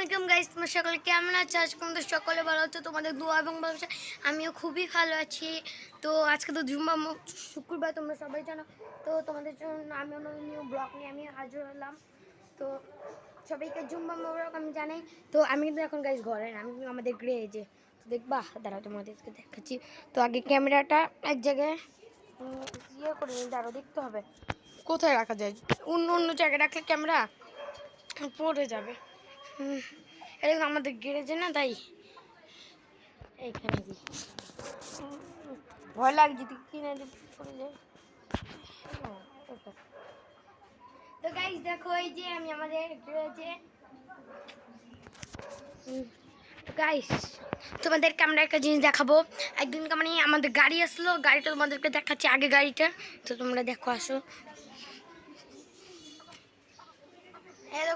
আলাইকুম গাইস তোমার সকলে কেমন আছো? আজ তোমাদের সকলে ভালো হচ্ছে তোমাদের দোয়া এবং ভালোবাসা, আমিও খুবই ভালো আছি। তো আজকে তো জুম্মা মু- শুক্রবার, তোমরা সবাই জানো। তো তোমাদের জন্য আমি নিউ ব্লগ নিয়ে আমি হাজির হলাম। তো সবাইকে জুম্মা মোবারক, আমি জানাই তো আমি কিন্তু এখন গাইস ঘরে না আমি আমাদের গ্রেজে তো দেখবা দাঁড়াও, তোমাদেরকে দেখাচ্ছি। তো আগে ক্যামেরাটা এক জায়গায় ইয়ে করে দাঁড়াও, দেখতে হবে। কোথায় রাখা যায়? অন্য অন্য জায়গায় রাখলে ক্যামেরা পড়ে যাবে। এরকম আমাদের গ্যারেজে না, তাই এইখানে দিই। ভয় লাগে যদি কিনে যদি পড়ে যায়। তো গাইস দেখো এই যে আমি আমাদের তো গাইস তোমাদেরকে আমরা একটা জিনিস দেখাবো। একদিন মানে আমাদের গাড়ি আসলো, গাড়িটা তোমাদেরকে দেখাচ্ছি, আগে গাড়িটা। তো তোমরা দেখো, আসো।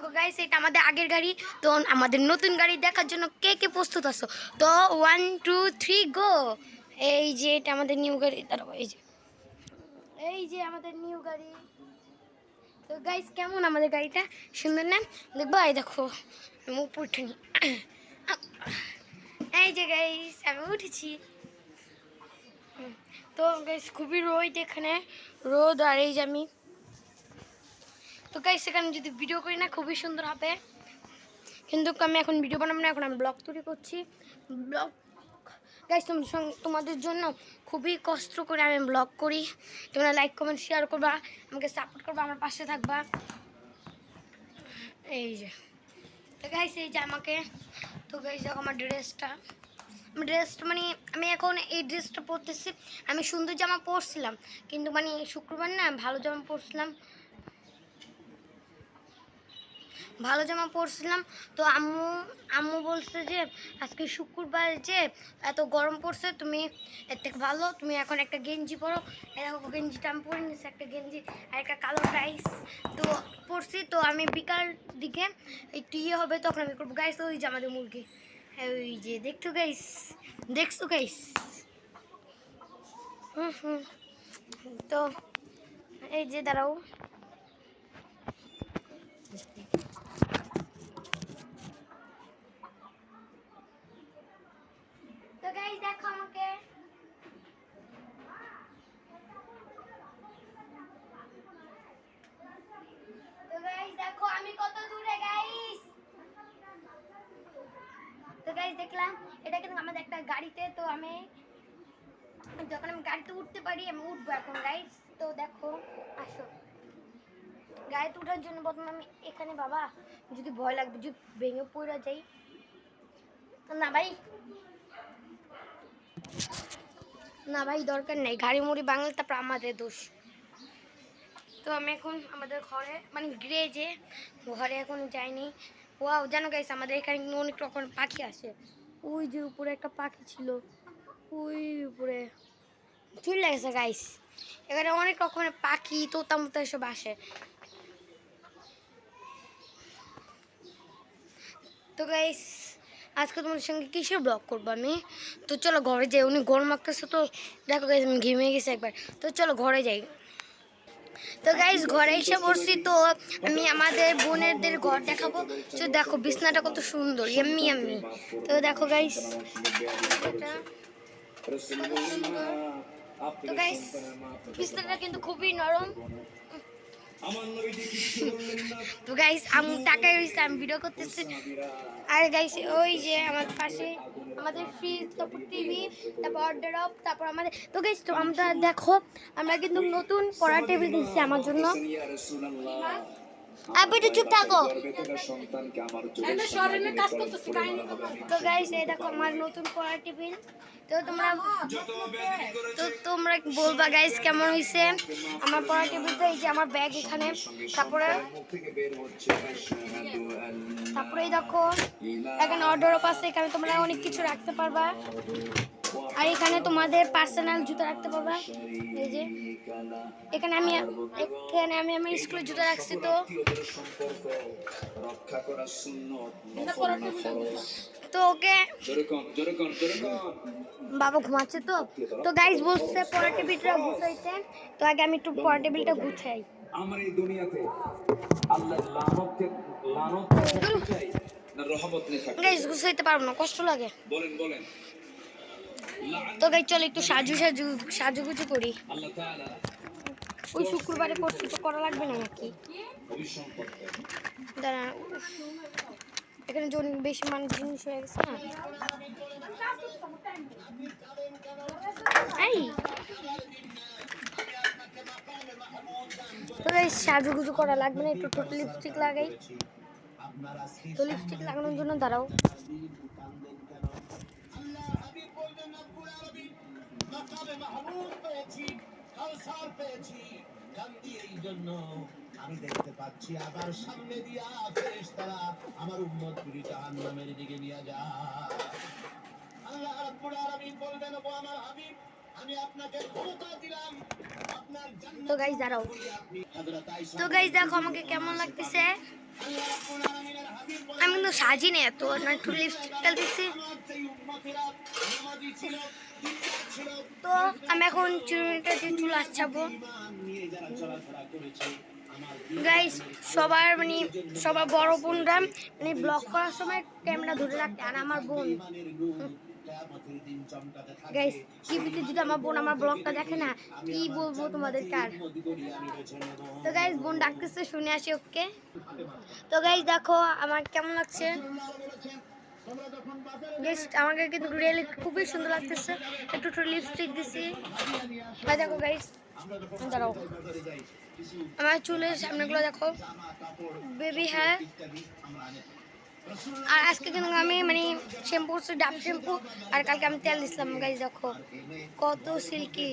দেখো গাইস এটা আমাদের আগের গাড়ি। তো আমাদের নতুন গাড়ি দেখার জন্য কে কে প্রস্তুত আছো? তো ওয়ান টু থ্রি গো এই যে এটা আমাদের নিউ গাড়ি। দাঁড়াবো এই যে। এই যে আমাদের নিউ গাড়ি। তো গাইস কেমন আমাদের গাড়িটা? সুন্দর না? দেখব, এই দেখো, আমি উপর উঠে এই যে গাইস আমি উঠেছি। তো গাইস খুবই রোদ এখানে। রোদ আর এই যে আমি তো গাইস সেখানে যদি ভিডিও করি না, খুবই সুন্দর হবে। কিন্তু আমি এখন ভিডিও বানাবো না, এখন আমি ব্লগ তৈরি করছি। ব্লগ গাইস তোমাদের জন্য খুবই কষ্ট করে আমি ব্লগ করি। তোমরা লাইক কমেন্ট শেয়ার করবা, আমাকে সাপোর্ট করবা, আমার পাশে থাকবা। এই যে। তো গাইস এই যে আমাকে, তো গাইস দেখো আমার ড্রেসটা ড্রেসটা মানে আমি এখন এই ড্রেসটা পরতেছি। আমি সুন্দর জামা পরছিলাম, কিন্তু মানে শুক্রবার না, ভালো জামা পরছিলাম। ভালো জামা পরছিলাম। তো আম্মু আম্মু বলছে যে, আজকে শুক্রবার যে এত গরম পড়ছে, তুমি এর থেকে ভালো, তুমি এখন একটা গেঞ্জি পরো। এরকম গেঞ্জিটা আমি পরে নিচ্ছি একটা গেঞ্জি আর একটা কালো টাইস। তো পরছি, তো আমি বিকাল দিকে একটু ইয়ে হবে, তখন আমি করব। গাইস ওই যে আমাদের মুরগি। ওই যে, দেখছ গাইস দেখছ গাইস হুম হুম। তো এই যে, দাঁড়াও। গাইস দেখো আমাকে তো গাইস দেখো আমি কত দূরে গাইস তো গাইস দেখলাম, এটা কিন্তু আমাদের একটা গাড়িতে, তো আমি যখন আমি গাড়িতে উঠতে পারি, আমি উঠবো এখন গাইস তো দেখো, আসো। গাড়িতে ওঠার জন্য প্রথমে আমি এখানে, বাবা, যদি ভয় লাগবে, যদি ভেঙে পড়ে যাই। না ভাই না ভাই, দরকার নেই। গাড়ি মুড়ি বাংলা তারপর আমাদের দোষ। তো আমি এখন আমাদের ঘরে মানে গ্রেজে ঘরে এখন যাইনি। ওয়াও, জানো গাইস আমাদের এখানে অনেক রকম পাখি আসে। ওই যে উপরে একটা পাখি ছিল। ওই উপরে। চলে গেছে গাইস এখানে অনেক রকমের পাখি তোতা মোতা এসব আসে। তো গাইস আজকে তোমাদের সঙ্গে কিসের ব্লগ করব আমি? তো চলো ঘরে যাই, উনি গরম মাখতেছে তো। দেখো গাইস আমি ঘেমে গেছি একবার। তো চলো ঘরে যাই। তো গাইস ঘরে এসে পড়ছি তো আমি আমাদের বোনেরদের ঘর দেখাবো। তো দেখো, বিছনাটা কত সুন্দর এমনি এমনি তো দেখো সুন্দর। তো গাইস বিছনাটা কিন্তু খুবই নরম। তো গাইস আমি টাকায় রয়েছে আমি ভিডিও করতেছি। আর গাইস ওই যে আমার পাশে আমাদের ফ্রিজ তারপর টিভি তারপর অর্ডার অফ তারপর আমাদের তো গাইস আমরা দেখো, আমরা কিন্তু নতুন পড়া টেবিল দিচ্ছি আমার জন্য। একটু চুপ থাকো। তো গাইস এই দেখো আমার নতুন পড়া টেবিল। তো তোমরা তো তোমরা বলবা গাইস কেমন হয়েছে আমার পড়া টেবিলটা এই যে আমার ব্যাগ এখানে। তারপরে তারপরে এই দেখো এখানে অর্ডারও পাচ্ছে এখানে তোমরা অনেক কিছু রাখতে পারবা। আর এখানে তোমাদের পার্সোনাল জুতো রাখতে পারবা এই যে এখানে আমি এখানে আমি আমার স্কুলের জুতো রাখছি তো। তো ওকে বাবা ঘুমাচ্ছে তো। তো গাইস বলছে পড়া টেবিলটা গুছাইতে। তো আগে আমি একটু পড়া টেবিলটা গুছাই। আমার এই দুনিয়াতে আল্লাহ লানতকে লানত চাই না রহমত নিয়ে থাকে গাইস গুছাইতে পারব না কষ্ট লাগে। বলেন বলেন। তো গাইস চল একটু সাজু সাজু সাজুগুজু করি। ওই শুক্রবারে করছি তো করা লাগবে না নাকি? দাঁড়া এখানে জন বেশি মানুষ জিনিস হয়ে গেছে না? এই। তো এই সাজুগুজু করা লাগবে না একটু টোটাল লিপস্টিক লাগাই। তো লিপস্টিক লাগানোর জন্য দাঁড়াও। পেয়েছি। কান্দি এই জন্য আমি দেখতে পাচ্ছি আবার সামনে দিয়া ফেরেশতারা আমার উম্মত গুলি জাহান্নামের দিকে নিয়ে যায়। আল্লাহ রাব্বুল আলামিন বলবেন ও আমার হাবিব আমি আপনাকে ক্ষমতা দিলাম। আপনার জান্নাত তো গাইজ দাঁড়াও। তো দেখো আমাকে কেমন লাগতেছে? আল্লাহ রাব্বুল আমি কিন্তু সাজি নি এত, না একটু লিপস্টিকটা ছিল তো আমি এখন চুড়িটা দিয়ে চুল আচ্ছাবো। গাইস সবার মানে সবার বড় বোনরা মানে ব্লগ করার সময় ক্যামেরা ধরে রাখতে আর আমার বোন। গাইস টিভিতে যদি আমার বোন আমার ব্লগটা দেখে না, কি বলব উম্মতি করি তো গাইস বোন ডাকতেছে, শুনে আসি ওকে তো গাইস দেখো, আমার কেমন লাগছে? আমাকে কিন্তু রিয়েলি খুবই সুন্দর লাগতেছে। একটু একটু লিপস্টিক দিছি। দেখো গাইস আমার চুলের সামনেগুলো দেখো। বেবি হ্যাঁ। আর আজকে কিন্তু আমি মানে শ্যাম্পু ডাব শ্যাম্পু আর কালকে আমি তেল দিছিলাম। গাইস দেখো, কত সিল্কি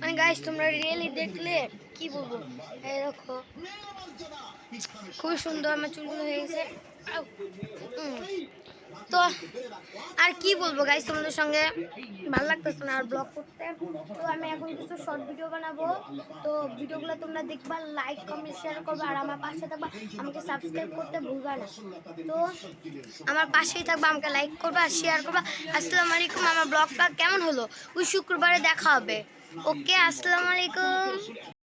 মানে গাইস তোমরা রিয়েলি দেখলে কি বলব? এই দেখো, খুবই সুন্দর আমার চুলগুলো হয়ে গেছে। তো আর কি বলব গাইস তোমাদের সঙ্গে ভালো লাগতেছে না আর ব্লগ করতে? তো আমি এখন কিছু শর্ট ভিডিও বানাবো। তো ভিডিওগুলো তোমরা দেখবা লাইক কমেন্ট শেয়ার করবে, আর আমার পাশে থাকবা, আমাকে সাবস্ক্রাইব করতে ভুলবা না। তো আমার পাশেই থাকবা, আমাকে লাইক করবা আর শেয়ার করবা। আসসালামু আলাইকুম, আমার ব্লগটা কেমন হলো? ওই শুক্রবারে দেখা হবে। ওকে আসসালামু আলাইকুম।